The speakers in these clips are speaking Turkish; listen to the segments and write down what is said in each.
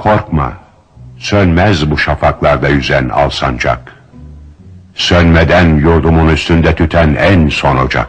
Korkma, sönmez bu şafaklarda yüzen alsancak. Sönmeden yurdumun üstünde tüten en son ocak.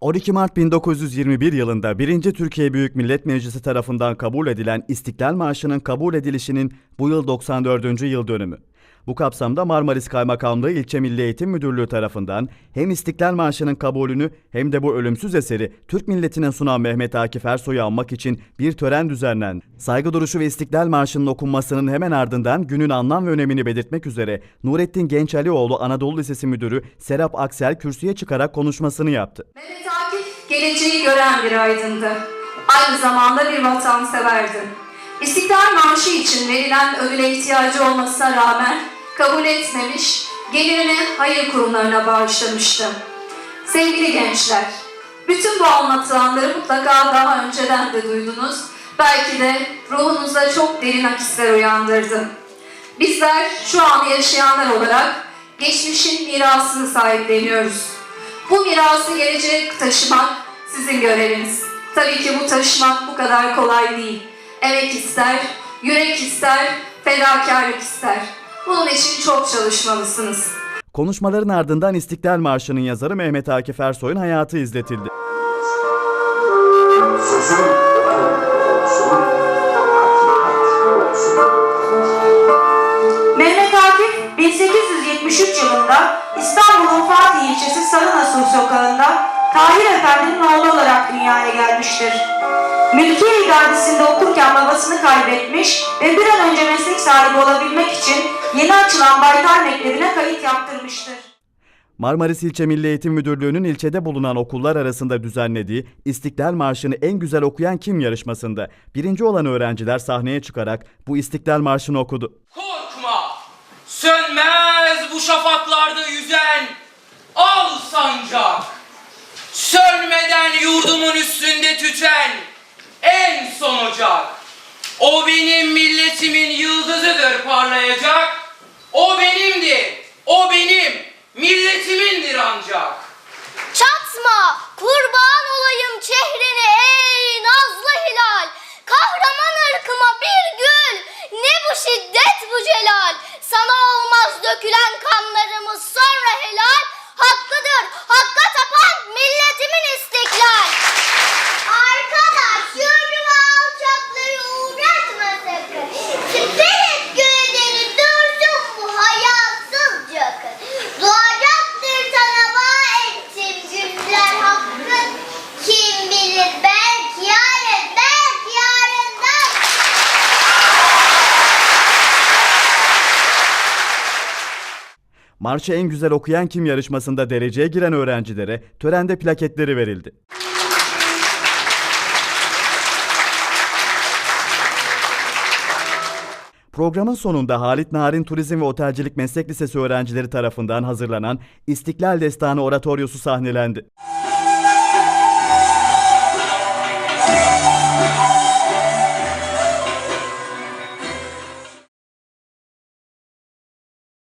12 Mart 1921 yılında 1. Türkiye Büyük Millet Meclisi tarafından kabul edilen İstiklal Marşı'nın kabul edilişinin bu yıl 94. yıl dönümü. Bu kapsamda Marmaris Kaymakamlığı İlçe Milli Eğitim Müdürlüğü tarafından hem İstiklal Marşı'nın kabulünü hem de bu ölümsüz eseri Türk milletine sunan Mehmet Akif Ersoy'u anmak için bir tören düzenlendi. Saygı duruşu ve İstiklal Marşı'nın okunmasının hemen ardından günün anlam ve önemini belirtmek üzere Nurettin Gençalioğlu Anadolu Lisesi Müdürü Serap Aksel kürsüye çıkarak konuşmasını yaptı. Mehmet Akif geleceği gören bir aydındı. Aynı zamanda bir vatanseverdi. İstiklal Marşı için verilen ödüle ihtiyacı olmasına rağmen kabul etmemiş, gelirini hayır kurumlarına bağışlamıştı. Sevgili gençler, bütün bu anlatılanları mutlaka daha önceden de duydunuz. Belki de ruhunuzda çok derin akisler uyandırdı. Bizler şu an yaşayanlar olarak geçmişin mirasını sahipleniyoruz. Bu mirası geleceğe taşımak sizin göreviniz. Tabii ki bu taşımak bu kadar kolay değil. Emek ister, yürek ister, fedakarlık ister. Bunun için çok çalışmalısınız. Konuşmaların ardından İstiklal Marşı'nın yazarı Mehmet Akif Ersoy'un hayatı izletildi. Mehmet Akif 1873 yılında İstanbul'un Fatih ilçesi Sarınasul sokağında Tahir Efendi'nin oğlu olarak dünyaya gelmiştir. Mülkiye idaresinde okurken babasını kaybetmiş ve bir an önce meslek sahibi olabilmek yeni açılan Baytar Mektebi'ne kayıt yaptırmıştır. Marmaris İlçe Milli Eğitim Müdürlüğü'nün ilçede bulunan okullar arasında düzenlediği İstiklal Marşı'nı en güzel okuyan kim yarışmasında birinci olan öğrenciler sahneye çıkarak bu İstiklal Marşı'nı okudu. Korkma, sönmez bu şafaklarda yüzen al sancak. Sönmeden yurdumun üstünde tüten en son ocak. O benim milletimin yıldızıdır parlayacak. O benimdir, o benim milletimindir ancak. Çatma, kurban olayım çehreni ey nazlı hilal. Kahraman ırkıma bir gül, ne bu şiddet bu celal. Sana olmaz dökülen kanlarımız sonra helal. Haklıdır, hakka tapan milletimin Marşı en güzel okuyan kim yarışmasında dereceye giren öğrencilere törende plaketleri verildi. Programın sonunda Halit Narin Turizm ve Otelcilik Meslek Lisesi öğrencileri tarafından hazırlanan İstiklal Destanı oratoryosu sahnelendi.